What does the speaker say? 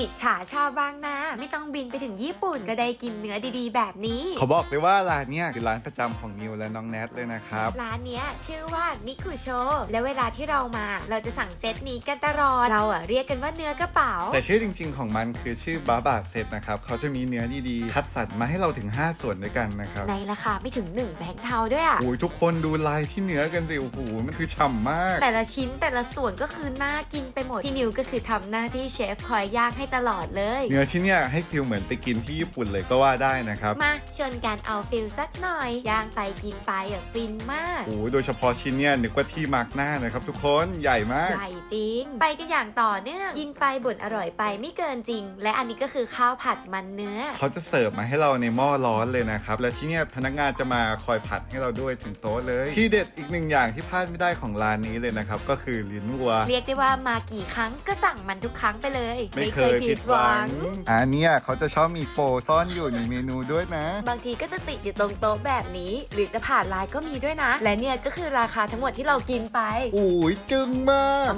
อิจฉาชาวบางนาไม่ต้องบินไปถึงญี่ปุ่นก็ได้กินเนื้อดีๆ แบบนี้ เขาบอกเลยว่าร้านเนี้ยคือร้านประจำของนิวและน้องแนทเลยนะครับ ร้านเนี้ยชื่อว่านิคุโช และเวลาที่เรามาเราจะสั่งเซตนี้กันตลอด เราอะเรียกกันว่าเนื้อกระเป๋า แต่ชื่อจริงๆของมันคือชื่อบาบาเซตนะครับ เขาจะมีเนื้อดีๆ คัดสรรมาให้เราถึง 5 ส่วนด้วยกันนะครับในราคาไม่ถึง 1 แบงค์เทาด้วยอะโอ้ยทุกคนดูลายที่เนื้อกันสิโอ้โหมันคือฉ่ำมาก แต่ละชิ้นแต่ละส่วนก็คือน่ากินไปหมด พี่นิวก็คือทำหน้าที่เชฟคอยย่างให้ตลอดเลย เนื้อที่เนี่ยให้ฟิลเหมือนไปกินที่ญี่ปุ่นเลยก็ว่าได้นะครับ มาชวนกันเอาฟิลสักหน่อยย่างไปกินไปอะฟินมาก โอ้โหโดยเฉพาะชิ้นเนี่ยนึกว่าที่มาร์กหน้านะครับทุกคนใหญ่มาก ใหญ่จริง ไปกันอย่างต่อเนื่องกินไปบ่นอร่อยไปไม่เกินจริง และอันนี้ก็คือข้าวผัดมันเนื้อ เขาจะเสิร์ฟมาให้เราในหม้อร้อนเลยนะครับ และที่เนี่ยพนักงานจะมาคอยผัดให้เราด้วยถึงโต๊ะเลย ที่เด็ดอีกหนึ่งอย่างที่พลาดไม่ได้ของร้านนี้เลยนะครับก็คือลิ้นวัว เรียกได้ว่ามากี่ครั้งก็สั่งมันทุกครั้งไปเลย ไม่เคยผิดหวังอันเนี้ยเขาจะชอบมีโปรซ่อนอยู่ในเมนูด้วยนะ บางทีก็จะติดอยู่ตรงโต๊ะแบบนี้ หรือจะผ่านไลน์ก็มีด้วยนะ และเนี่ยก็คือราคาทั้งหมดที่เรากินไปโอ้ยจึงมาก